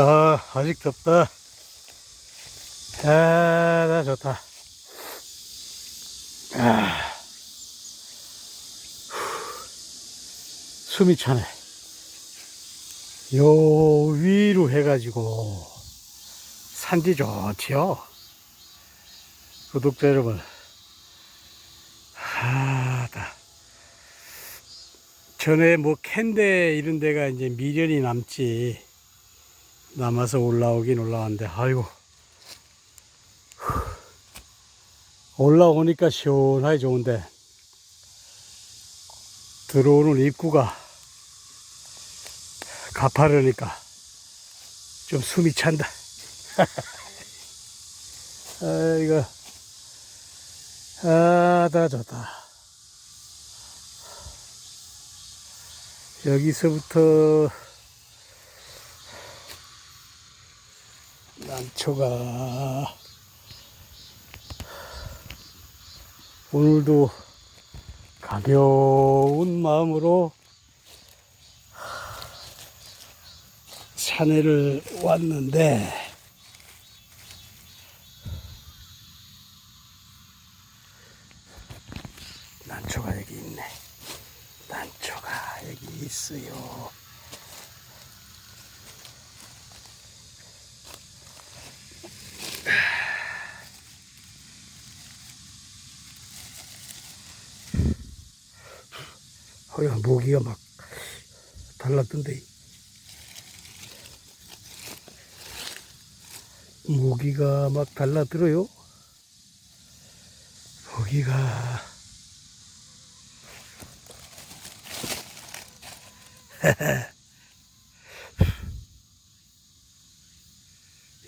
아, 아직 덥다. 아, 나 좋다. 아, 후, 숨이 차네. 요 위로 해가지고 산지 좋지요. 구독자 여러분. 하다. 전에 뭐 캔데 이런 데가 이제 미련이 남지. 남아서 올라오긴 올라왔는데, 아이고. 후. 올라오니까 시원하게 좋은데, 들어오는 입구가 가파르니까 좀 숨이 찬다. 아이고. 아, 다 좋다. 여기서부터 난초가 오늘도 가벼운 마음으로 산에를 왔는데 난초가 여기 있네. 난초가 여기 있어요. 허야 모기가 막 달랐던데. 모기가 막 달라들어요. 모기가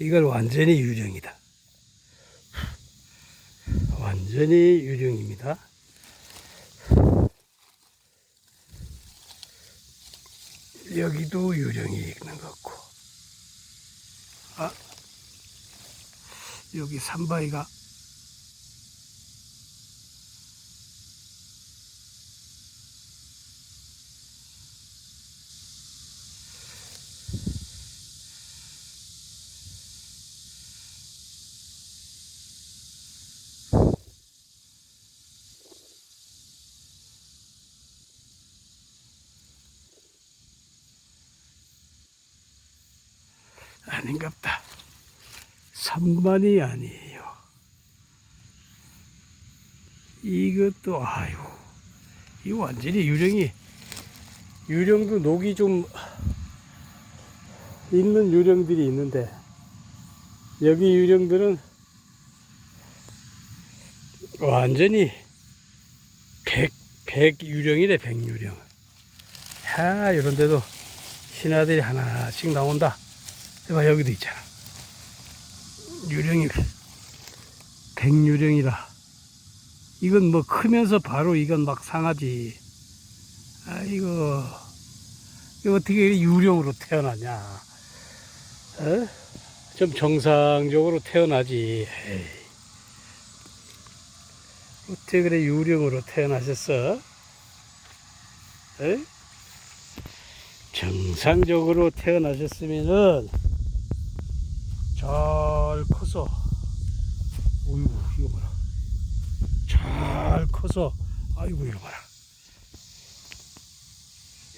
이걸 완전히 유령이다. 완전히 유령입니다. 여기도 유령이 있는 것 같고. 아, 여기 삼바이가 아닌갑다. 삼반이 아니에요. 이것도 아유, 이 완전히 유령이 유령도 녹이 좀 있는 유령들이 있는데 여기 유령들은 완전히 백, 백 유령이래, 백 유령. 하, 이런 데도 신하들이 하나씩 나온다. 봐 여기도 있잖아. 유령이 백유령이라. 이건 뭐 크면서 바로 이건 막 상하지. 아이고 이거 어떻게 이렇게 유령으로 태어나냐? 어? 좀 정상적으로 태어나지. 에이. 어떻게 그래 유령으로 태어나셨어? 에? 정상적으로 태어나셨으면은 잘 커서 어이구 이거 봐라. 잘 커서 아이고 이거 봐라.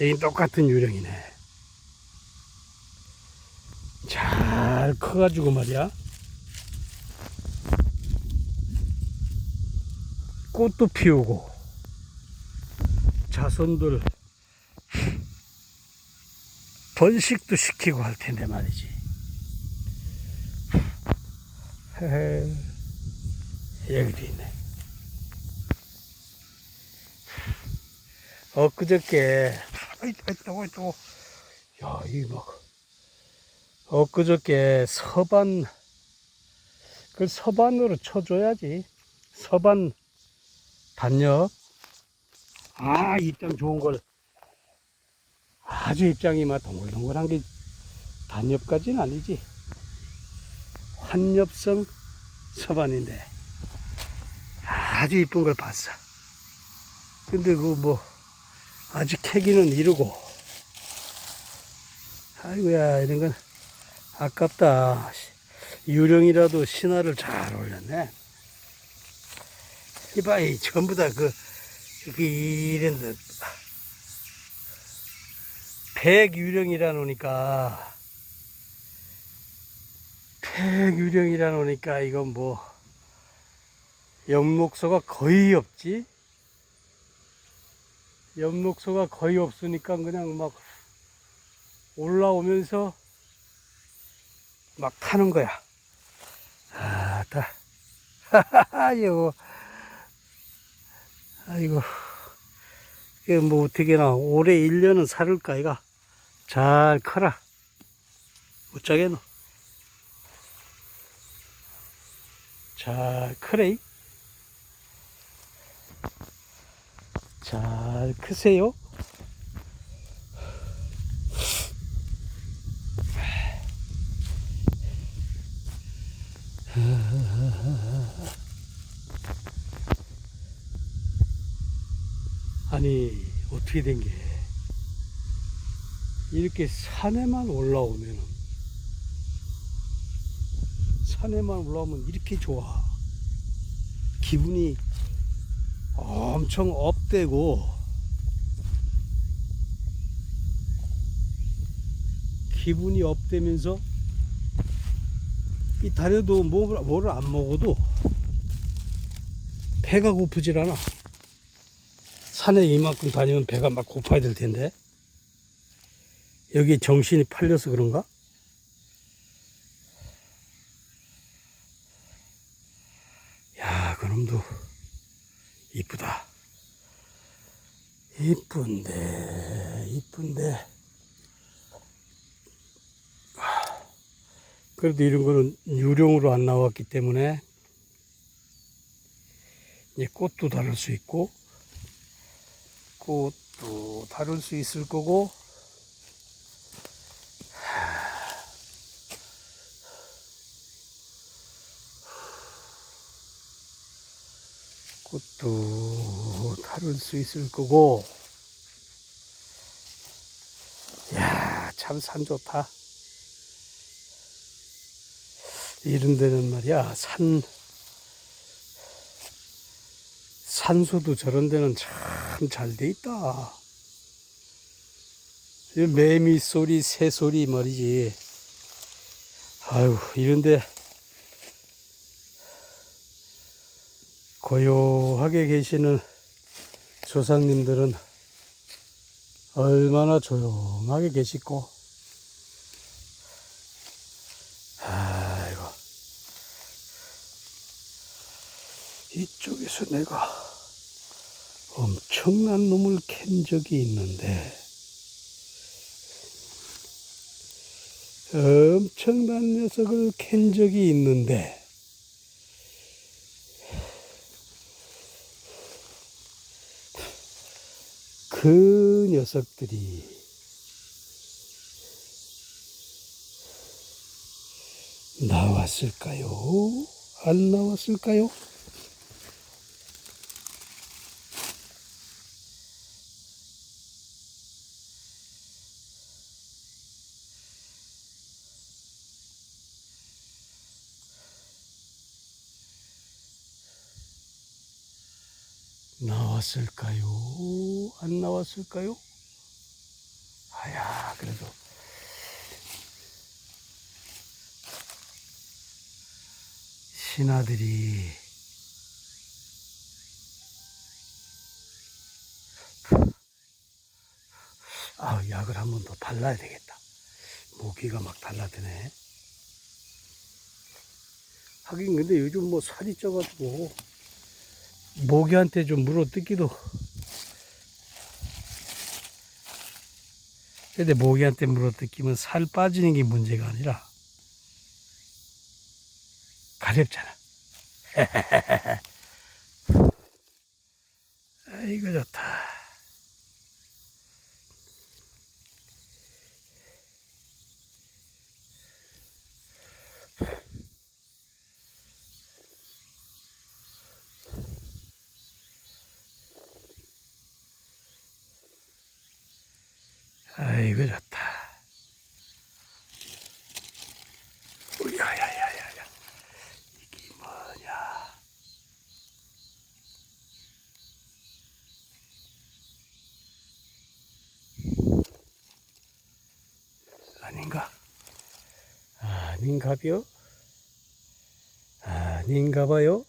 여긴 똑같은 유령이네. 잘 커가지고 말이야. 꽃도 피우고 자손들 번식도 시키고 할 텐데 말이지 여기도 있네. 엊그저께, 아이, 아이, 또, 또, 야, 이 막, 엊그저께 서반, 그 서반으로 쳐줘야지. 서반 단역. 아, 입장 좋은 걸. 아주 입장이 막 동글동글한 게 단엽까지는 아니지. 환엽성 서반인데 아주 이쁜 걸 봤어. 근데 그 뭐 아직 캐기는 이르고 아이고야 이런 건 아깝다. 유령이라도 신화를 잘 올렸네. 이봐, 이 전부 다 그, 그, 이런, 데 백유령이라 백 유령이라 놓으니까, 이건 뭐, 연목소가 거의 없지? 연목소가 거의 없으니까 그냥 막 올라오면서 막 타는 거야. 아, 다. 아이고. 이게 뭐 어떻게나 올해 1년은 살을까, 이가. 잘 커라. 어쩌겠노. 잘 크래. 잘 크세요. 아니 어떻게 된 게 이렇게 산에만 올라오면 산에만 올라오면 이렇게 좋아. 기분이 엄청 업되고. 기분이 업되면서 이 다려도 뭐, 뭐를 안 먹어도 배가 고프질 않아. 산에 이만큼 다니면 배가 막 고파야 될 텐데. 여기 정신이 팔려서 그런가? 야 그놈도 이쁘다 이쁜데 이쁜데. 그래도 이런 거는 유령으로 안 나왔기 때문에 이제 꽃도 다룰 수 있고 꽃도 다룰 수 있을 거고 꽃도 다룰 수 있을 거고 야 참 산 좋다 이런 데는 말이야 산 산소도 저런 데는 참 잘 돼 있다. 이 매미 소리, 새 소리 말이지. 아유, 이런데 고요하게 계시는 조상님들은 얼마나 조용하게 계시고. 이쪽에서 내가 엄청난 놈을 캔 적이 있는데, 엄청난 녀석을 캔 적이 있는데, 그 녀석들이 나왔을까요? 안 나왔을까요? 나왔을까요? 안 나왔을까요? 아야, 그래도. 신하들이 아, 약을 한 번 더 발라야 되겠다. 모기가 막 달라드네. 하긴 근데 요즘 뭐 살이 쪄가지고 모기한테 좀 물어 뜯기도. 근데 모기한테 물어 뜯기면 살 빠지는 게 문제가 아니라 가렵잖아. 아이고 좋다. 아이고 좋다. 야야야야야. 이게 뭐냐. 아닌가? 아닌가 봐요? 아닌가 봐요?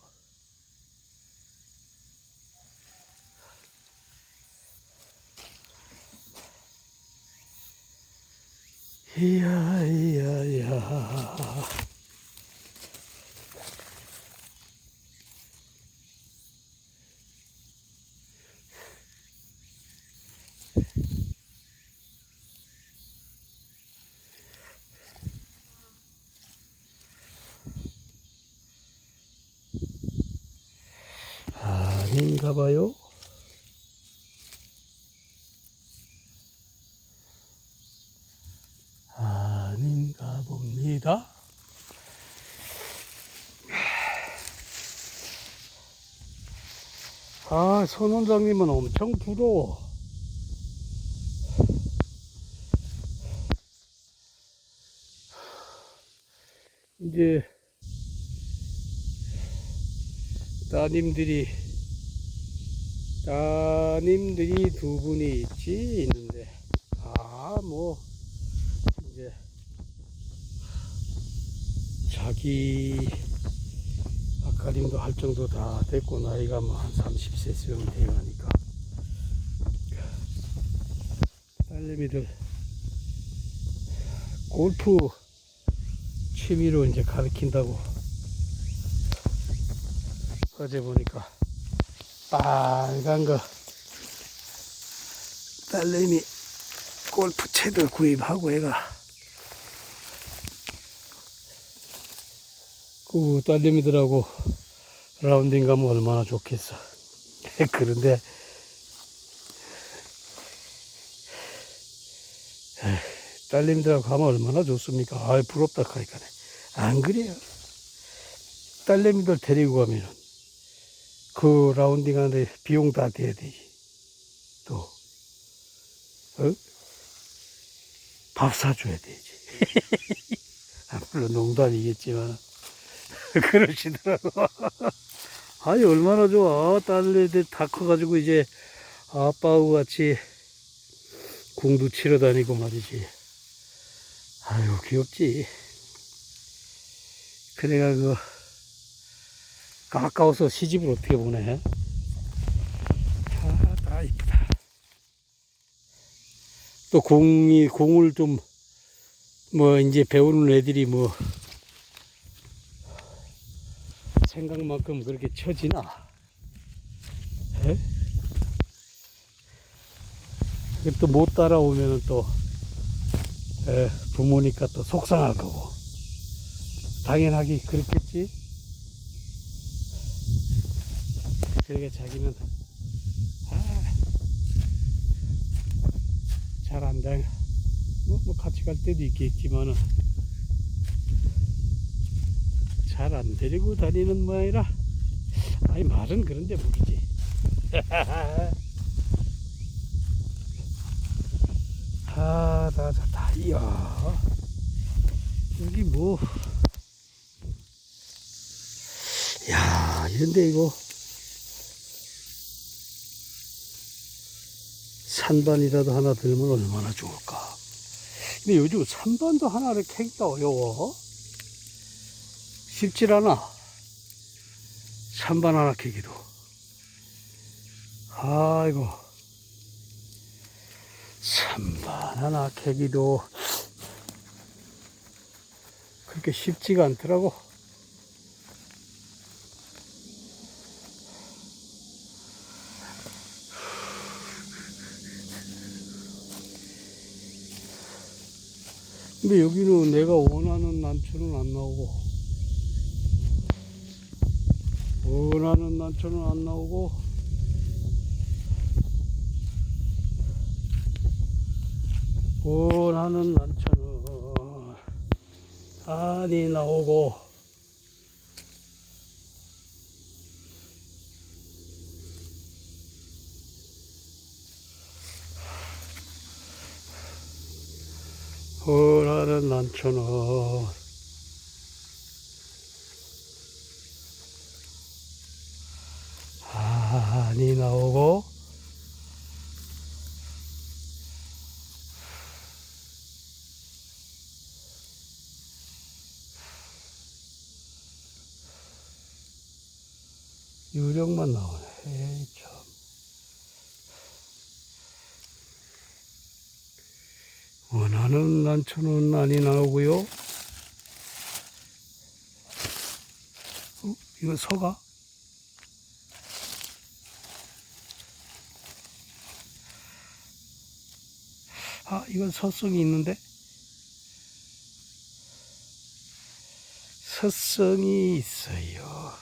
봅니다. 아, 손 원장님은 엄청 부러워. 이제 따님들이 따님들이 두 분이 있지 있는데 아뭐 이제 자기 아까림도 할 정도 다 됐고 나이가 뭐 한 30세쯤 되어 가니까. 딸내미들 골프 취미로 이제 가르친다고 어제 보니까 빨간 거 딸내미 골프 채들 구입하고 애가 그 딸내미들하고 라운딩 가면 얼마나 좋겠어 그런데 딸내미들하고 가면 얼마나 좋습니까 아 부럽다 하니까 안 그래요 딸내미들 데리고 가면은 그 라운딩 하는데 비용 다 돼야 되지. 또, 어? 밥 사줘야 되지. 아, 물론 농담이겠지만, 그러시더라고. 아니, 얼마나 좋아. 딸내들 다 커가지고 이제 아빠하고 같이 공도 치러 다니고 말이지. 아유, 귀엽지. 그래가 그, 가까워서 시집을 어떻게 보내? 아, 다 이쁘다. 또 공이, 공을 좀, 뭐, 이제 배우는 애들이 뭐, 생각만큼 그렇게 쳐지나? 에? 또못 따라오면은 또, 에, 부모니까 또 속상할 거고. 당연하게 그렇겠지? 그러게 자기는 아, 잘안 돼. 뭐, 뭐 같이 갈 때도 있겠지만은 잘 안 데리고 다니는 모양이라 아니 말은 그런데 모르지. 아, 다 좋다. 이야. 여기 뭐. 야, 이런데 이거. 산반이라도 하나 들면 얼마나 좋을까. 근데 요즘 산반도 하나를 캐기가 어려워. 쉽질 않아. 산반 하나 캐기도. 아이고. 산반 하나 캐기도 그렇게 쉽지가 않더라고. 근데 여기는 내가 원하는 난초는 안 나오고 원하는 난초는 안 나오고. 원하는 난초는 아니 나오고. 원하는 난초는 많이 나오고 유령만 나오네. 에이, 참. 원하는 난초는 많이 나오고요. 어? 이거 서가? 이건 서성이 있는데? 서성이 있어요.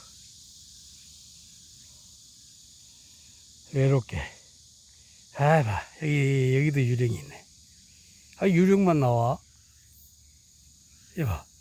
외롭게. 아, 봐. 여기, 여기도 유령이 있네. 아, 유령만 나와. 이봐.